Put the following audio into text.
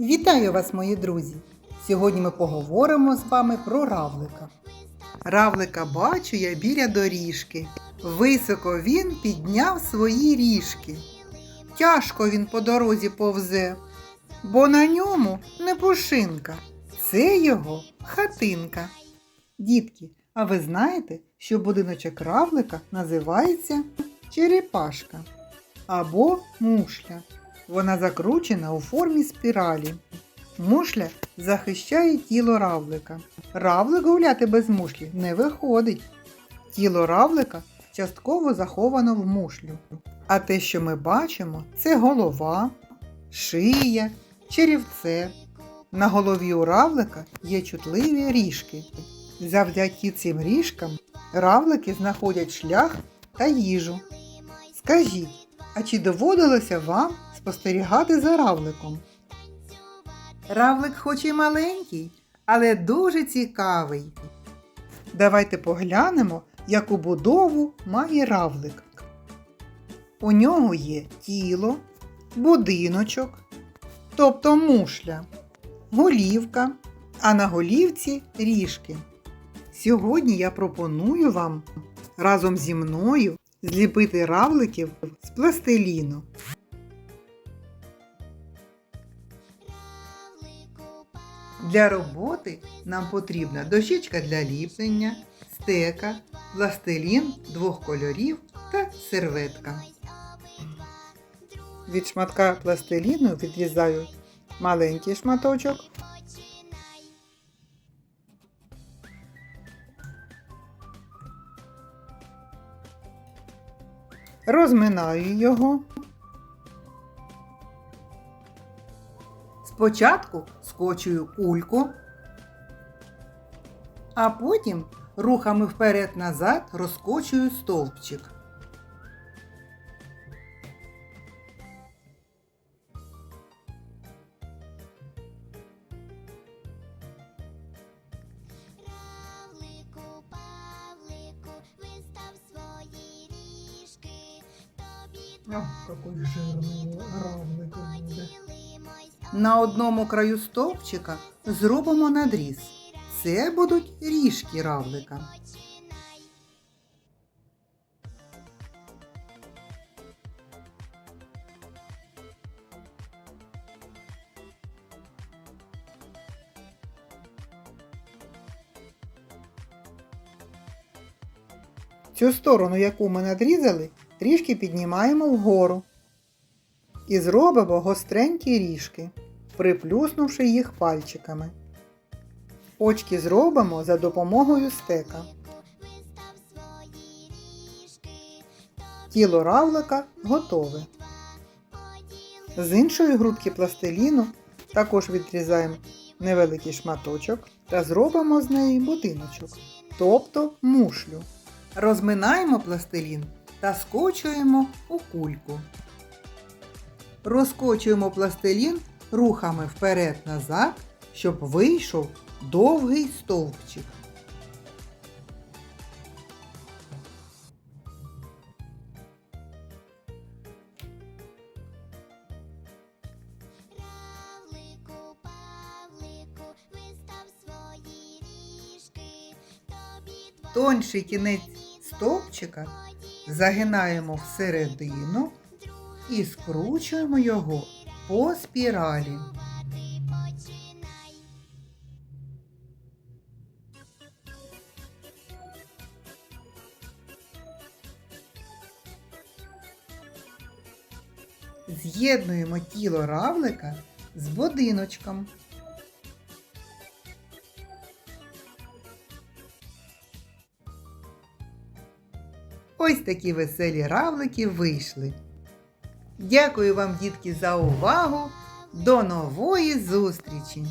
Вітаю вас, мої друзі! Сьогодні ми поговоримо з вами про равлика. Равлика бачу я біля доріжки. Високо він підняв свої ріжки. Тяжко він по дорозі повзе, бо на ньому не пушинка. Це його хатинка. Дітки, а ви знаєте, що будиночок равлика називається черепашка або мушля. Вона закручена у формі спіралі. Мушля захищає тіло равлика. Равлик гуляти без мушлі не виходить. Тіло равлика частково заховано в мушлю. А те, що ми бачимо, це голова, шия, черівце. На голові у равлика є чутливі ріжки. Завдяки цим ріжкам равлики знаходять шлях та їжу. Скажіть, а чи доводилося вам спостерігати за равликом? Равлик хоч і маленький, але дуже цікавий. Давайте поглянемо, яку будову має равлик. У нього є тіло, будиночок, тобто мушля, голівка, а на голівці ріжки. Сьогодні я пропоную вам разом зі мною зліпити равликів з пластиліну. Для роботи нам потрібна дощечка для ліплення, стека, пластилін двох кольорів та серветка. Від шматка пластиліну відрізаю маленький шматочок. Розминаю його. Спочатку скочую кульку, а потім рухами вперед-назад розкочую стовпчик. О, какой жирний равлик буде. На одному краю стовпчика зробимо надріз. Це будуть ріжки равлика. Цю сторону, яку ми надрізали, трішки піднімаємо вгору. І зробимо гостренькі ріжки, приплюснувши їх пальчиками. Очки зробимо за допомогою стека. Тіло равлика готове. З іншої грудки пластиліну також відрізаємо невеликий шматочок та зробимо з неї будиночок, тобто мушлю. Розминаємо пластилін та скочуємо у кульку. Розкочуємо пластилін рухами вперед-назад, щоб вийшов довгий стовпчик. Тонший кінець стовпчика загинаємо всередину і скручуємо його по спіралі. З'єднуємо тіло равлика з будиночком. Ось такі веселі равлики вийшли. Дякую вам, дітки, за увагу. До нової зустрічі!